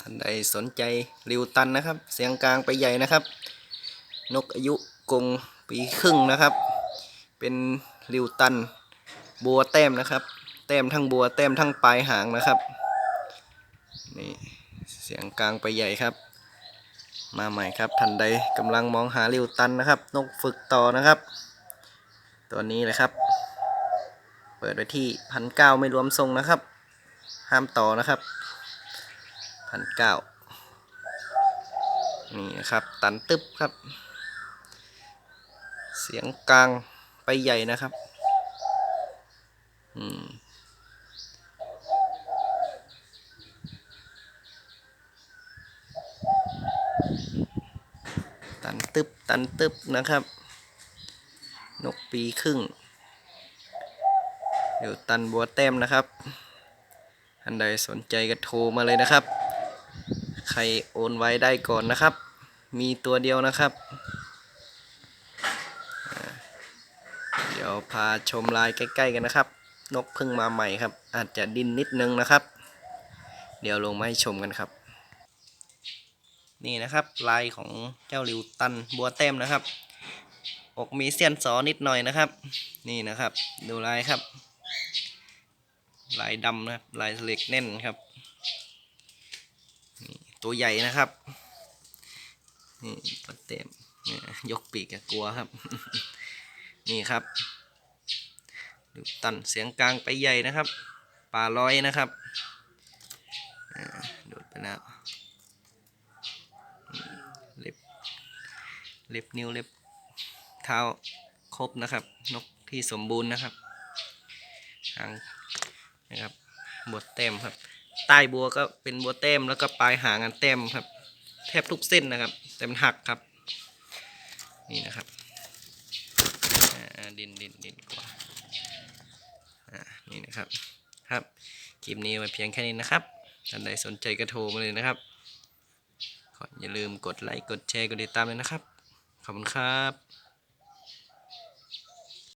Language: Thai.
ท่านใดสนใจริวตันนะครับ เสียงกลางไปใหญ่นะครับ นกอายุกงปีครึ่งนะครับ เป็นริวตัน บัวแต้มนะครับ แต้มทั้งบัวแต้มทั้งปลายหางนะครับนี่เสียงกลางไปใหญ่ครับ มาใหม่ครับท่านใดกำลังมองหาริวตันนะครับ นกฝึกต่อนะครับ ตัวนี้เลยครับ เปิดไว้ที่พันเก้าไม่รวมทรงนะครับ ห้ามต่อนะครับ พันเก้านี่นะครับ ตันตึ๊บครับ เสียงกลางไปใหญ่นะครับ อืมตันตึ๊บตันตึ๊บนะครับ นกปีครึ่ง เดี๋ยวตันบัวแต้มนะครับท่านใดสนใจก็โทรมาเลยนะครับ รโอนไว้ได้ก่อนนะครับ มีตัวเดียวนะครับ เดี๋ยวพาชมลายใกล้ ๆ กันนะครับ นกเพิ่งมาใหม่ครับ อาจจะดิ้นนิดนึงนะครับ เดี๋ยวลงมาให้ชมกันครับ นี่นะครับลายของเจ้าริวตันบัวแต้มนะครับ อกมีเสี้ยนสอนิดหน่อยนะครับ นี่นะครับ ดูลายครับ ลายดำนะครับลายเล็กแน่นครับ ตัวใหญ่นะครับ นี่ปัดเต็มยกปีกกลัวครับ นี่ครับดูตันเสียงกลางไปใหญ่นะครับ ป่าร้อยนะครับโดดไปแล้วเล็บเล็บนิ้วเล็บเท้าครบนะครับ นกที่สมบูรณ์นะครับหางนะครับบัวแต้มครับ ใต้บัวก็เป็นบัวแต้มแล้วก็ปลายหางอันแต้มครับ แทบทุกเส้นนะครับ แต่มันหักครับ นี่นะครับดินดินดินกว่าอ่านี่นะครับครับคลิปนี้ไว้เพียงแค่นี้นะครับท่านใดสนใจก็โทรมาเลยนะครับขออย่าลืมกดไลค์กดแชร์กดติดตามเลยนะครับ ขอบคุณครับ